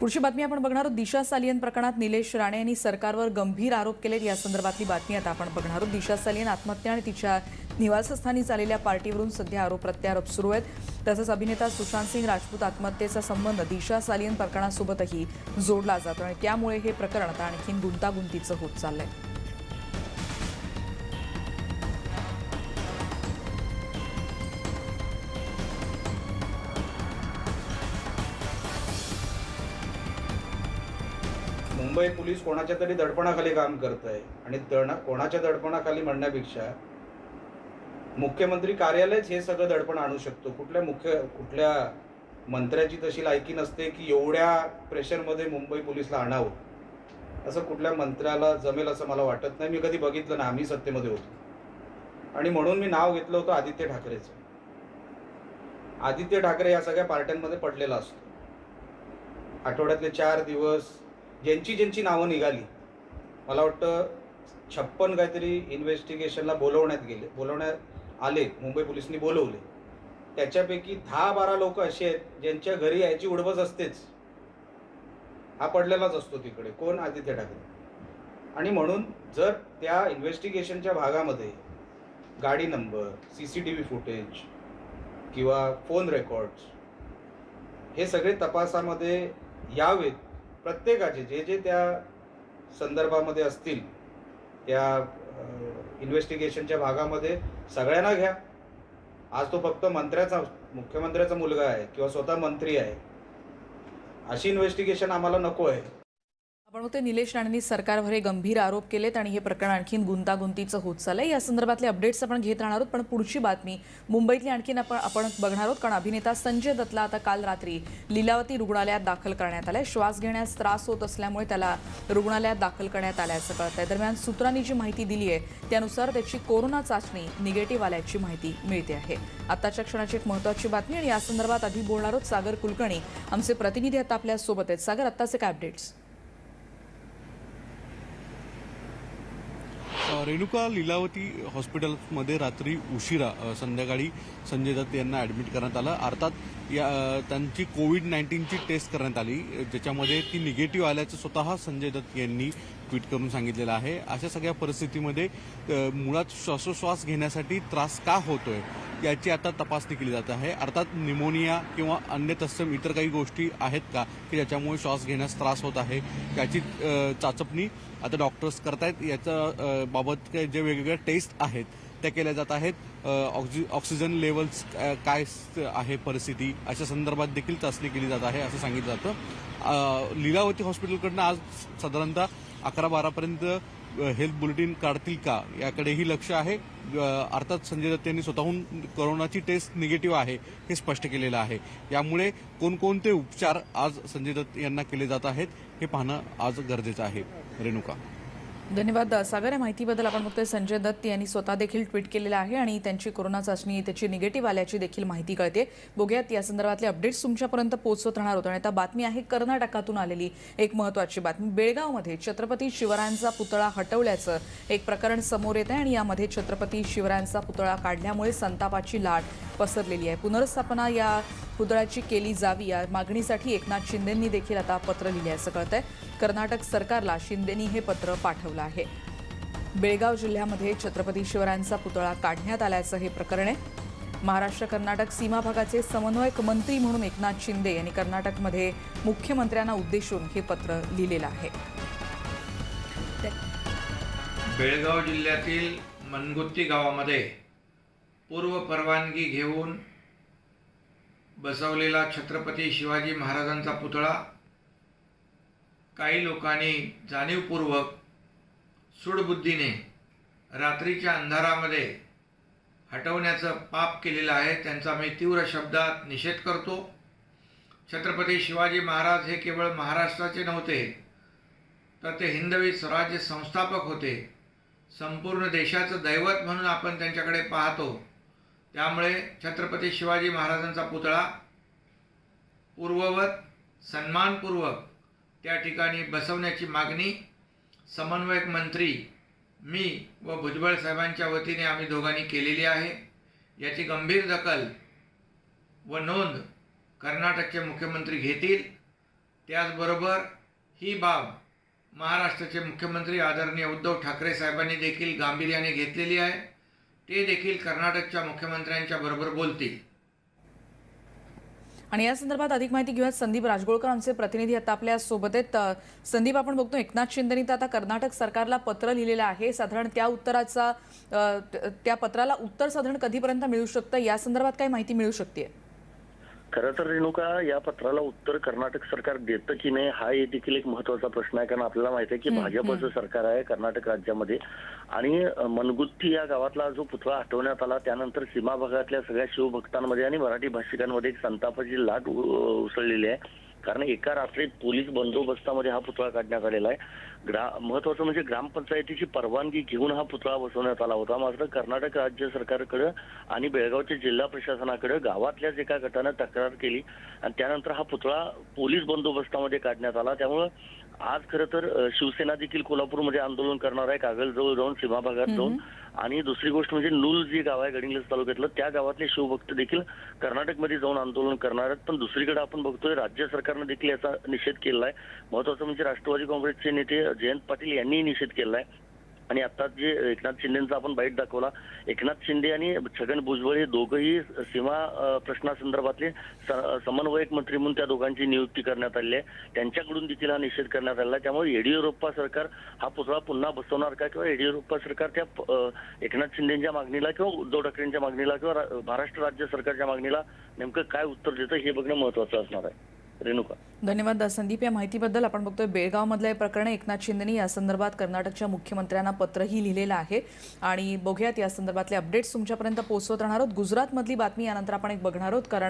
पुढची बातमी आपण बघणार आहोत. दिशा सालियन प्रकरणात निलेश राणे यांनी सरकारवर गंभीर आरोप केलेत. या संदर्भातली बातमी आता आपण बघणार आहोत. दिशा सालियन आत्महत्या आणि तिच्या निवासस्थानी चाललेल्या पार्टीवरून सध्या आरोप प्रत्यारोप सुरू आहेत. तसंच अभिनेता सुशांत सिंग राजपूत आत्महत्येचा संबंध दिशा सालियन प्रकरणासोबतही जोडला जातो आणि त्यामुळे हे प्रकरण आता आणखीन गुंतागुंतीचं होत चाललंय. मुंबई पोलीस कोणाच्या तरी दडपणाखाली काम करत आहे आणि दण कोणाच्या दडपणाखाली म्हणण्यापेक्षा मुख्यमंत्री कार्यालयच हे सगळं दडपण आणू शकतो. कुठल्या मुख्य कुठल्या मंत्र्याची तशी लायकी नसते की एवढ्या प्रेशरमध्ये मुंबई पोलीसला आणावं. असं कुठल्या मंत्र्याला जमेल असं मला वाटत नाही. मी कधी बघितलं ना आम्ही सत्तेमध्ये होतो. आणि म्हणून मी नाव घेतलं होतं आदित्य ठाकरेचं. आदित्य ठाकरे या सगळ्या पार्ट्यांमध्ये पडलेला असतो. आठवड्यातले चार दिवस ज्यांची ज्यांची नावं निघाली मला वाटतं छप्पन काहीतरी इन्व्हेस्टिगेशनला बोलवण्यात गेले बोलवण्यात आले मुंबई पोलिसांनी बोलवले. त्याच्यापैकी दहा बारा लोक असे आहेत ज्यांच्या घरी यायची उडबस असतेच. हा पडलेलाच असतो तिकडे. कोण? आदित्य ठाकरे. आणि म्हणून जर त्या इन्व्हेस्टिगेशनच्या भागामध्ये गाडी number C C T V footage किंवा फोन रेकॉर्ड्स हे सगळे तपासामध्ये यावेत प्रत्येकाचे जे जे त्या संदर्भामध्ये असतील त्या इन्व्हेस्टिगेशनच्या भागामध्ये सगळ्यांना घ्या. आज तो फक्त मंत्र्याचा मुख्यमंत्र्याचा मुलगा आहे किंवा स्वतः मंत्री आहे. अशी इन्व्हेस्टिगेशन आम्हाला नको आहे. आपण होते निलेश राणेंनी सरकारवर हे गंभीर आरोप केलेत आणि हे प्रकरण आणखीन गुंतागुंतीचं होत चाललंय. या संदर्भातले अपडेट्स आपण घेत राहणार आहोत पण पुढची बातमी मुंबईतली आणखीन आपण आपण बघणार आहोत. कारण अभिनेता संजय दत्तला आता काल रात्री लीलावती रुग्णालयात दाखल करण्यात आलंय. श्वास घेण्यास त्रास होत असल्यामुळे त्याला रुग्णालयात दाखल करण्यात आल्याचं कळत आहे दरम्यान सूत्रांनी जी माहिती दिली आहे त्यानुसार त्याची कोरोना चाचणी निगेटिव्ह आल्याची माहिती मिळते आहे. आताच्या क्षणाची एक महत्वाची बातमी आणि या संदर्भात आधी बोलणार आहोत सागर कुलकर्णी. आमचे प्रतिनिधी आता आपल्यासोबत आहेत. सागर आत्ताचे काय अपडेट्स रेणुका लीलावती हॉस्पिटलमध्ये रात्री उशिरा संध्याकाळी संजय दत्त यांना ॲडमिट करण्यात आलं. अर्थात या त्यांची कोविड नाईन्टीनची टेस्ट करण्यात आली. ज्याच्यामध्ये ती निगेटिव्ह आल्याचं स्वतः संजय दत्त यांनी ट्विट करून सांगितलेलं आहे. अशा सगळ्या परिस्थितीमध्ये मुळात श्वासोश्वास घेण्यासाठी त्रास का होतोय याची आता तपासणी केली जात आहे. अर्थात निमोनिया किंवा अन्य तत्सम इतर काही गोष्टी आहेत का की ज्याच्यामुळे श्वास घेण्यास त्रास होत आहे याची चाचपणी आता डॉक्टर्स करतायत. याच्या बाबत जे वेगवेगळ्या टेस्ट आहेत त्या केल्या जात आहेत. ऑक्सि ऑक्सिजन लेवल्स काय आहे परिस्थिती अशा संदर्भात देखील चाचणी केली जात आहे असं सांगितलं जातं. लीलावती हॉस्पिटलकडनं आज साधारणतः अकरा बारापर्यंत हेल्थ बुलेटिन काढतील का याकडेही लक्ष आहे. अर्थात संजय दत्त यांनी स्वतःहून कोरोनाची टेस्ट निगेटिव्ह आहे हे स्पष्ट केलेलं आहे. यामुळे कोणकोणते उपचार आज संजय दत्त यांना केले जात आहेत हे पाहणं आज गरजेचं आहे. रेणुका. धन्यवाद सागर. या माहितीबद्दल आपण बघतोय संजय दत्त यांनी स्वतः देखील ट्विट केलेलं आहे आणि त्यांची कोरोना चाचणी त्याची निगेटिव्ह आल्याची देखील माहिती कळते. बघूयात या संदर्भातले अपडेट्स तुमच्यापर्यंत पोहोचवत राहणार होतो आणि आता बातमी आहे कर्नाटकातून आलेली एक महत्वाची बातमी. बेळगावमध्ये छत्रपती शिवरायांचा पुतळा हटवल्याचं एक प्रकरण समोर येत आहे आणि यामध्ये छत्रपती शिवरायांचा पुतळा काढल्यामुळे संतापाची लाट पसरलेली आहे. पुनर्स्थापना या पुतळ्याची केली जावी या मागणीसाठी एकनाथ शिंदेंनी देखील आता पत्र लिहिले असं कळत आहे कर्नाटक सरकारला शिंदेनी हे पत्र पाठवलं आहे. बेळगाव जिल्ह्यामध्ये छत्रपती शिवरायांचा पुतळा काढण्यात आल्याचं हे प्रकरण आहे. महाराष्ट्र कर्नाटक सीमा भागाचे समन्वयक मंत्री म्हणून एकनाथ शिंदे यांनी कर्नाटकमध्ये मुख्यमंत्र्यांना उद्देशून हे पत्र लिहिलेलं आहे. बेळगाव जिल्ह्यातील मनगुत्ती गावामध्ये पूर्व परवानगी घेऊन बसवलेला छत्रपती शिवाजी महाराजांचा पुतळा काही लोकांनी जाणीवपूर्वक सुडबुद्धीने रात्रीच्या अंधारामध्ये हटवण्याचं पाप केलेलं आहे त्यांचा मी तीव्र शब्दात निषेध करतो. छत्रपती शिवाजी महाराज हे केवळ महाराष्ट्राचे नव्हते तर ते हिंदवी स्वराज्य संस्थापक होते. संपूर्ण देशाचं दैवत म्हणून आपण त्यांच्याकडे पाहतो. त्यामुळे छत्रपती शिवाजी महाराजांचा पुतळा पूर्ववत सन्मानपूर्वक त्या ठिकाणी बसवण्याची मागणी समन्वयक मंत्री मी व भुजबळ साहेबांच्या वतीने आम्ही दोघांनी केलेली आहे. याची गंभीर दखल व नोंद कर्नाटकचे मुख्यमंत्री घेतील. त्याचबरोबर ही बाब महाराष्ट्राचे मुख्यमंत्री आदरणीय उद्धव ठाकरे साहेबांनी देखील गांभीर्याने घेतलेली आहे. ते देखील कर्नाटकच्या मुख्यमंत्र्यांच्या बरोबर बोलतील. आणि या संदर्भात अधिक माहिती घेऊयात संदीप राजगोळकर आमचे प्रतिनिधी आता आपल्यासोबत आहेत. संदीप आपण बघतो एकनाथ शिंदेनी तर आता कर्नाटक सरकारला पत्र लिहिलेलं आहे. साधारण त्या उत्तराचा त्या पत्राला उत्तर साधारण कधीपर्यंत मिळू शकतं? या संदर्भात काही माहिती मिळू शकते खरं तर रेणुका या पत्राला उत्तर कर्नाटक सरकार देतं की नाही हा देखील एक महत्त्वाचा प्रश्न आहे. कारण आपल्याला माहिती आहे की भाजपचं सरकार आहे कर्नाटक राज्यामध्ये. आणि मनगुत्ती या गावातला जो पुतळा हटवण्यात आला त्यानंतर सीमा भागातल्या सगळ्या शिवभक्तांमध्ये आणि मराठी भाषिकांमध्ये एक संतापाची लाट उसळलेली आहे. कारण एका रात्रीत पोलीस बंदोबस्तामध्ये हा पुतळा काढण्यात आलेला आहे. ग्रा महत्वाचं म्हणजे ग्रामपंचायतीची परवानगी घेऊन हा पुतळा बसवण्यात आला होता. मात्र कर्नाटक राज्य सरकारकडे आणि बेळगावच्या जिल्हा प्रशासनाकडे गावातल्याच एका गटानं तक्रार केली आणि त्यानंतर हा पुतळा पोलीस बंदोबस्तामध्ये काढण्यात आला. त्यामुळं आज खरं तर शिवसेना देखील कोल्हापूरमध्ये आंदोलन करणार आहे कागलजवळ जाऊन सीमा भागात जाऊन. आणि दुसरी गोष्ट म्हणजे नूल जी गाव आहे गडिंग्लज तालुक्यातलं त्या गावातले शिवभक्त देखील कर्नाटकमध्ये जाऊन आंदोलन करणार आहेत. पण दुसरीकडे आपण बघतोय राज्य सरकारनं देखील याचा निषेध केला आहे. महत्वाचं म्हणजे राष्ट्रवादी काँग्रेसचे नेते जयंत पाटील यांनीही निषेध केला आहे. आणि आता जे एकनाथ शिंदेचा आपण बाईट दाखवला एकनाथ शिंदे आणि छगन भुजबळ हे दोघंही सीमा प्रश्नासंदर्भातले स- समन्वयक मंत्री म्हणून त्या दोघांची नियुक्ती करण्यात आली आहे. त्यांच्याकडून देखील हा निषेध करण्यात आला त्यामुळे येडियुरप्पा सरकार हा पुतळा पुन्हा बसवणार का किंवा येडियुरप्पा सरकार त्या एकनाथ शिंदेच्या मागणीला किंवा उद्धव ठाकरेंच्या मागणीला किंवा महाराष्ट्र राज्य सरकारच्या मागणीला नेमकं काय उत्तर देतं हे बघणं महत्वाचं असणार आहे. रेणुका. धन्यवाद संदीप. या माहितीबद्दल आपण बघतोय बेळगावमधलं हे प्रकरण एकनाथ शिंदेनी या संदर्भात कर्नाटकच्या मुख्यमंत्र्यांना पत्रही लिहिलेलं आहे. आणि बघूयात या संदर्भातले अपडेट्स तुमच्यापर्यंत पोहोचवत राहणार आहोत. गुजरातमधली बातमी यानंतर आपण एक बघणार आहोत कारण